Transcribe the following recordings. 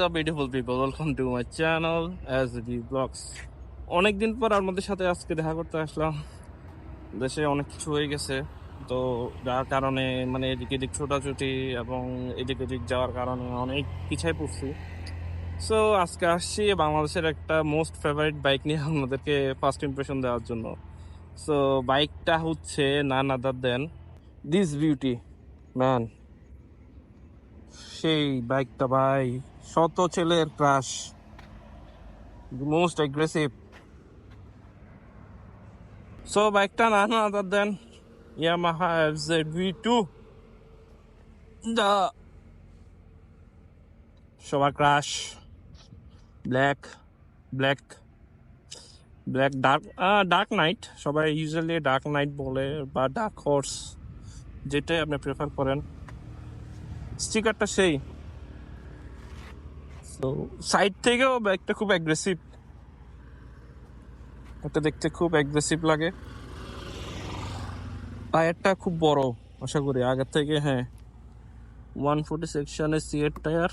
up, beautiful people? Welcome to my channel, SB Vlogs. অনেকদিন পর আপনাদের সাথে আজকে দেখা করতে আসলাম। দেশে অনেক কিছু হয়ে গেছে। তো যার কারণে মানে এদিক এদিক ছোটাছুটি এবং এদিক এদিক যাওয়ার কারণে অনেক পিছায় পড়ছি। সো আজকে আসছি বাংলাদেশের একটা মোস্ট ফেভারিট বাইক নিয়ে আপনাদেরকে ফার্স্ট ইমপ্রেশন দেওয়ার জন্য। সো বাইকটা হচ্ছে none other than this beauty man সেই বাইকটা ভাই, শত ছেলের ক্রাশ মোস্ট অ্যাগ্রেসিভ সো বাইকটা না না other than Yamaha F Z V two দা সবার crush black black black dark dark knight সবাই ইউজুয়ালি ডার্ক নাইট বলে, বা ডার্ক হর্স যেটাই আপনি প্রেফার করেন। স্টিকারটা সেই। তো সাইড থেকেও ব্যাগটা খুব অ্যাগ্রেসিভ এটা দেখতে খুব অ্যাগ্রেসিভ লাগে। টায়ারটা খুব বড়, আশা করি। আগের থেকে হ্যাঁ। ওয়ান ফোর্টি সেকশনের সিএর টায়ার।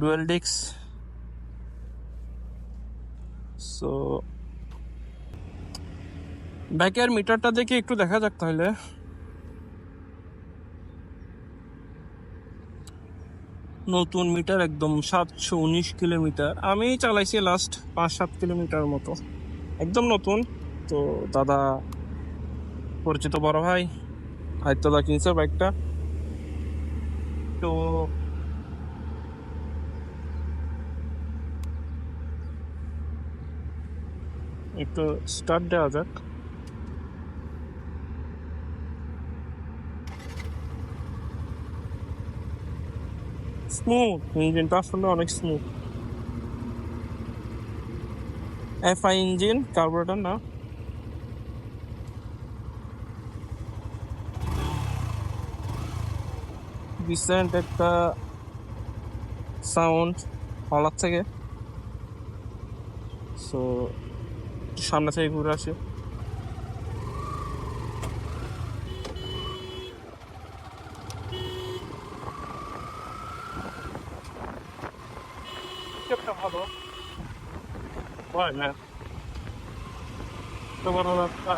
ডুয়েল ডিক্স সো ব্যাকের মিটারটা দেখে একটু দেখা যাক তাহলে। নতুন মিটার, একদম সাতশো উনিশ কিলোমিটার। আমি চালাইছি লাস্ট পাঁচ সাত কিলোমিটার মতো। একদম নতুন। তো দাদা, পরিচিত বড় ভাই আয়ত্তদা কিনছে বাইকটা তো একটু স্টার্ট দেওয়া যাক। স্মুথ ইঞ্জিনটা আসলে অনেক স্মুথ এফআই ইঞ্জিন কার্বোরেটর না? ডিসেন্ট একটা সাউন্ড হলার থেকে সো সামনে থেকে ঘুরে আসে একটা ভালো হয় না। তোমার রাস্তা।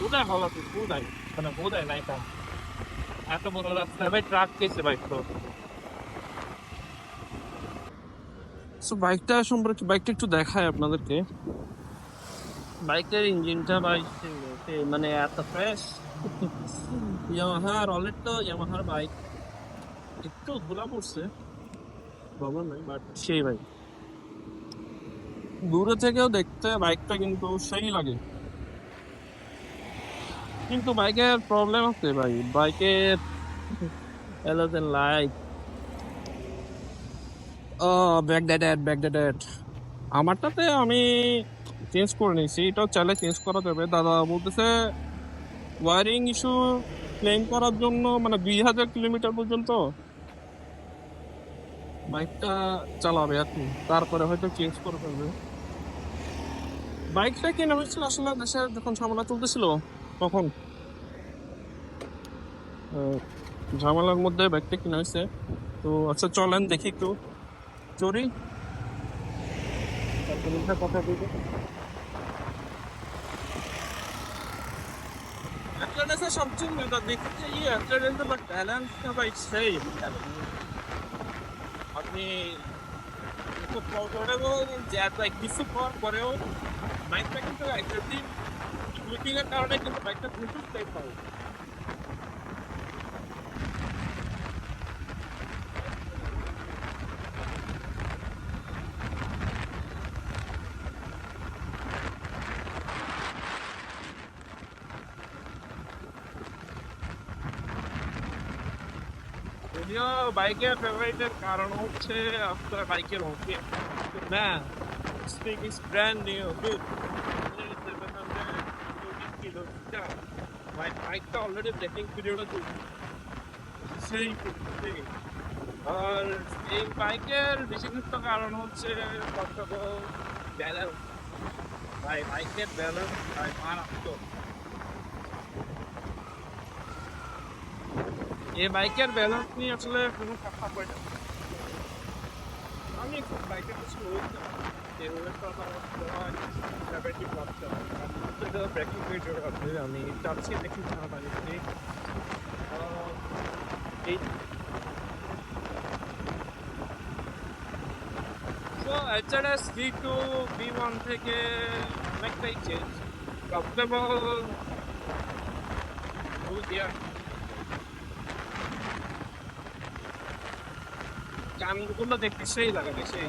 কোথায় ভালো আছে? কোথায়? মানে কোথায় নাই তা এত বড় রাস্তা। ভাই ট্রাক কেছে বাইক তো? সো বাইকটা সম্পর্কে বাইকটা একটু দেখায় আপনাদেরকে। বাইকের ইঞ্জিনটা বাইক মানে এত ফ্রেশ ইয়ামাহার অলরেড তো ইয়ামাহার বাইক একটু ধুলা পড়ছে। প্রবলেম নাই বাট সেই বাইক দূরে থেকেও দেখতে বাইকটা কিন্তু সেই লাগে। কিন্তু বাইকের প্রবলেম আছে ভাই। বাইকের এলোজেন লাইট ও ব্যাক ডেড ব্যাক ডেড আমারটাতে আমি চেঞ্জ করে নিয়েছি। এটাও চাইলে চেঞ্জ করা যাবে। দাদা বলতেছে ওয়ারিং ইস্যু ক্লেম করার জন্য মানে দুই হাজার কিলোমিটার পর্যন্ত বাইকটা চালাবে আর কি। তারপরে হয়তো চেঞ্জ করে ফেলবে। বাইকটা কেনা হয়েছিল আসলে দেশের যখন ঝামেলা চলতেছিল, তখন। ঝামেলার মধ্যে বাইকটা কিনা হয়েছে। তো আচ্ছা চলেন দেখি একটু। চড়ি কথা বলব। সবচেয়ে মজা দেখতে ইয়ে বাইকটা কিন্তু অ্যাগ্রেসিভ লুকিং এর কারণে কিন্তু বাইকটা প্রচুর সেফ হয় যদিও বাইকের ফেভারিটের কারণ হচ্ছে আপনার বাইকের ওকে না। Speak is brand new good বাইকটা অলরেডি ব্রেকিং পিরিয়ডে চলছে সেই সেই। আর এই বাইকের বিশেষত্ব কারণ হচ্ছে ব্যালেন্স ভাই বাইকের ব্যালেন্স ভাই মারাত্মক এই বাইকের ব্যালেন্স নিয়ে আসলে কোনো কথা কই না আমি একটু বাইকের কিছু বলতে আমি চাচ্ছি তাড়াতাড়ি করে। আহ, এই তো HRS V2 V1 থেকে অনেকটাই চেঞ্জ কমফোর্টেবল গানগুলো দেখতে সেই লাগে সেই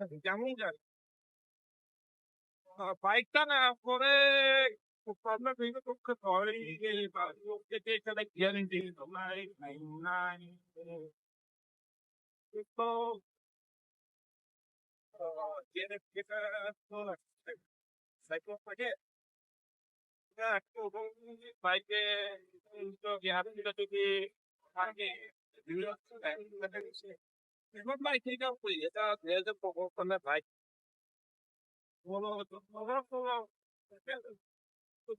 কেমন জানি বাইকটা না পরে প্রবলেম হয়ে করতে পারে। এখানে গ্যারেন্টি নাই নাই তো toda সাইকেল থাকে। এখন বাইক থেকে করি এটা যে প্রকল্পে বাইক বলো বলো বলো তো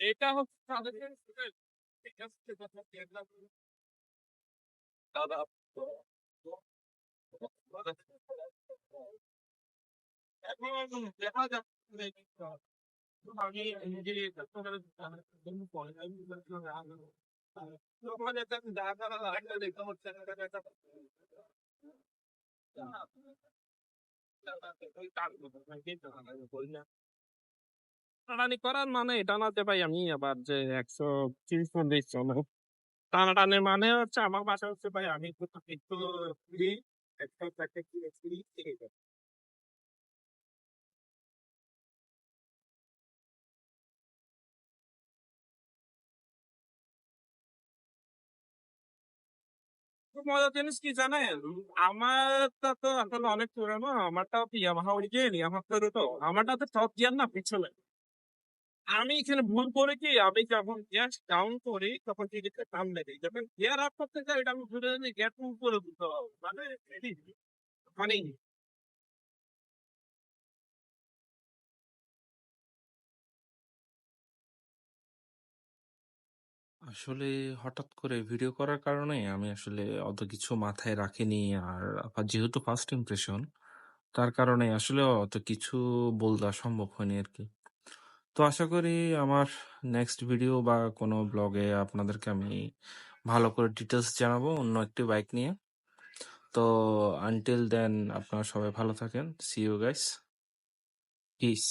এটা হচ্ছে দাদা এখন দেখা যাচ্ছে আমি নিজে টানাটানি করার মানে এটা না যে ভাই আমি আবার যে একশো তিরিশ চল্লিশ জন টানাটানির মানে হচ্ছে আমার বাসা হচ্ছে ভাই আমি একটু একটু free, একটু খুব মজার জিনিস কি জানেন? আমারটা তো আসলে অনেক পুরানো। আমারটা কি ইয়ামাহা অরিজিনাল ইয়ামাহা তো আমারটা তো টপ গিয়ার না, পিছনে। আমি এখানে ভুল করে কি, আমি যখন গ্যাস ডাউন করি, তখন টিকিটটা কাম লেগে যখন গিয়ার আপ করতে যাই, এটা আমি ভুলে জানি গ্যাস উপরে দিতে হবে। মানে মানে আসলে হঠাৎ করে ভিডিও করার কারণে আমি আসলে অত কিছু মাথায় রাখিনি। আর যেহেতু ফার্স্ট ইমপ্রেশন তার কারণে আসলে অত কিছু বলতে সম্ভব হয়নি আর কি তো আশা করি আমার নেক্সট ভিডিও বা কোনো ব্লগে আপনাদেরকে আমি ভালো করে ডিটেলস জানাব অন্য একটি বাইক নিয়ে। তো আনটিল দেন আপনারা সবাই ভালো থাকেন। See you guys. Peace.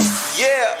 Yeah. yeah.